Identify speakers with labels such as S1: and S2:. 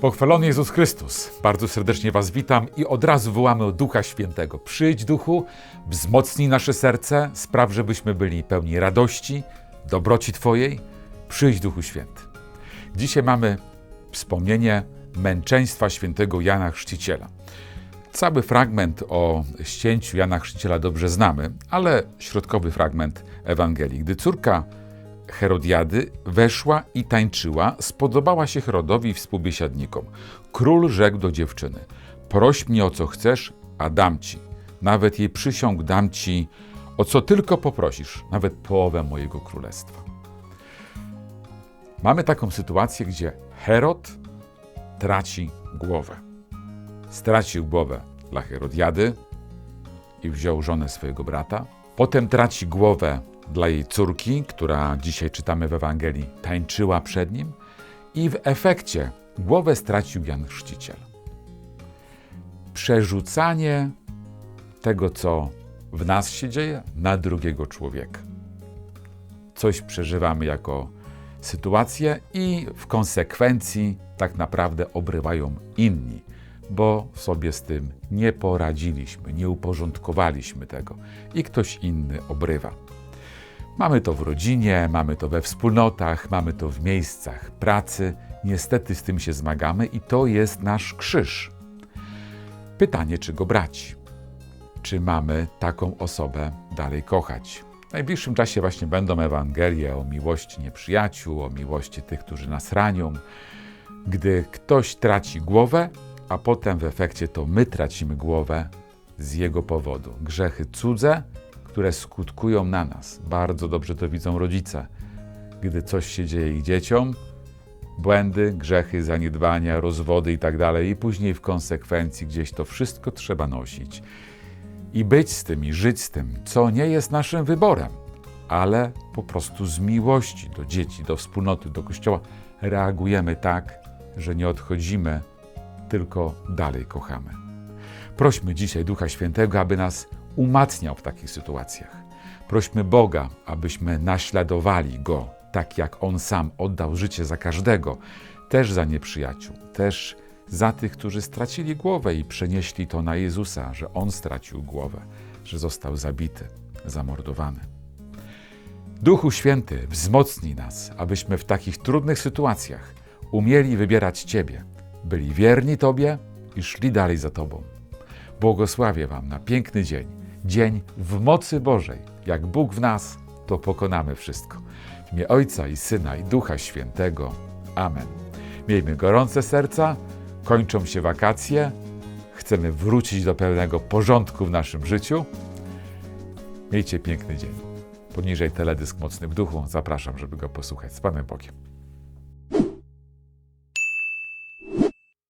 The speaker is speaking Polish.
S1: Pochwalony Jezus Chrystus. Bardzo serdecznie Was witam i od razu wołamy o Ducha Świętego. Przyjdź, Duchu, wzmocnij nasze serce, spraw, żebyśmy byli pełni radości, dobroci Twojej. Przyjdź, Duchu Święty. Dzisiaj mamy wspomnienie męczeństwa świętego Jana Chrzciciela. Cały fragment o ścięciu Jana Chrzciciela dobrze znamy, ale środkowy fragment Ewangelii. Gdy córka Herodiady weszła i tańczyła, spodobała się Herodowi i współbiesiadnikom. Król rzekł do dziewczyny: Proś mnie o co chcesz, a dam ci. Nawet jej przysiąg dam ci, o co tylko poprosisz, nawet połowę mojego królestwa. Mamy taką sytuację, gdzie Herod traci głowę. Stracił głowę dla Herodiady i wziął żonę swojego brata. Potem traci głowę dla jej córki, która dzisiaj czytamy w Ewangelii, tańczyła przed nim. I w efekcie głowę stracił Jan Chrzciciel. Przerzucanie tego, co w nas się dzieje, na drugiego człowieka. Coś przeżywamy jako sytuację i w konsekwencji tak naprawdę obrywają inni, bo sobie z tym nie poradziliśmy, nie uporządkowaliśmy tego i ktoś inny obrywa. Mamy to w rodzinie, mamy to we wspólnotach, mamy to w miejscach pracy. Niestety z tym się zmagamy i to jest nasz krzyż. Pytanie, czy go brać? Czy mamy taką osobę dalej kochać? W najbliższym czasie właśnie będą Ewangelie o miłości nieprzyjaciół, o miłości tych, którzy nas ranią. Gdy ktoś traci głowę, a potem w efekcie to my tracimy głowę z jego powodu. Grzechy cudze, które skutkują na nas. Bardzo dobrze to widzą rodzice. Gdy coś się dzieje ich dzieciom, błędy, grzechy, zaniedbania, rozwody itd., tak i później w konsekwencji gdzieś to wszystko trzeba nosić. I być z tym, i żyć z tym, co nie jest naszym wyborem, ale po prostu z miłości do dzieci, do wspólnoty, do kościoła reagujemy tak, że nie odchodzimy, tylko dalej kochamy. Prośmy dzisiaj Ducha Świętego, aby nas umacniał w takich sytuacjach. Prośmy Boga, abyśmy naśladowali Go, tak jak On sam oddał życie za każdego, też za nieprzyjaciół, też za tych, którzy stracili głowę i przenieśli to na Jezusa, że On stracił głowę, że został zabity, zamordowany. Duchu Święty, wzmocnij nas, abyśmy w takich trudnych sytuacjach umieli wybierać Ciebie, byli wierni Tobie i szli dalej za Tobą. Błogosławię Wam na piękny dzień, dzień w mocy Bożej. Jak Bóg w nas, to pokonamy wszystko. W imię Ojca i Syna i Ducha Świętego. Amen. Miejmy gorące serca, kończą się wakacje, chcemy wrócić do pełnego porządku w naszym życiu. Miejcie piękny dzień. Poniżej teledysk Mocny w Duchu. Zapraszam, żeby go posłuchać. Z Panem Bogiem.